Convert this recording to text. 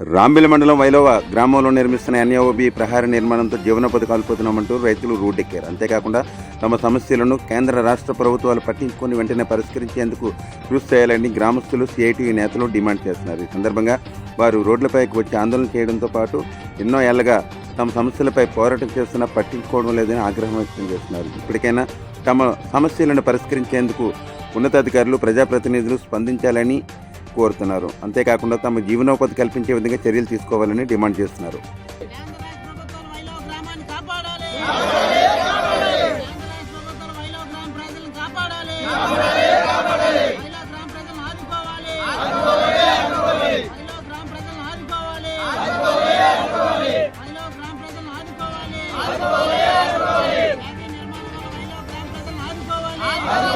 రాంబిల మండలం వైలోవ గ్రామంలో నిర్మిస్తున్న ఎన్ఏఓబి ప్రహార నిర్మాణంతో జీవనోపాధి కాల్పోతున్నామంటూ రైతులు రోడ్డెక్కారు. అంతేకాకుండా తమ సమస్యలను కేంద్ర రాష్ట్ర ప్రభుత్వాలు పట్టించుకొని వెంటనే పరిష్కరించేందుకు కృషి చేయాలని గ్రామస్తులు సిఐటి నేతలు డిమాండ్ చేస్తున్నారు. ఈ సందర్భంగా వారు రోడ్లపైకి వచ్చి ఆందోళన చేయడంతో పాటు ఎన్నో ఏళ్ళుగా తమ సమస్యలపై పోరాటం చేస్తున్నా పట్టించుకోవడం లేదని ఆగ్రహం వ్యక్తం చేస్తున్నారు. ఇప్పటికైనా తమ సమస్యలను పరిష్కరించేందుకు ఉన్నతాధికారులు ప్రజాప్రతినిధులు స్పందించాలని కోరుతున్నారు అంతేకాకుండా తమ జీవనోపాధి కల్పించే విధంగా చర్యలు తీసుకోవాలని డిమాండ్ చేస్తున్నారు Hello.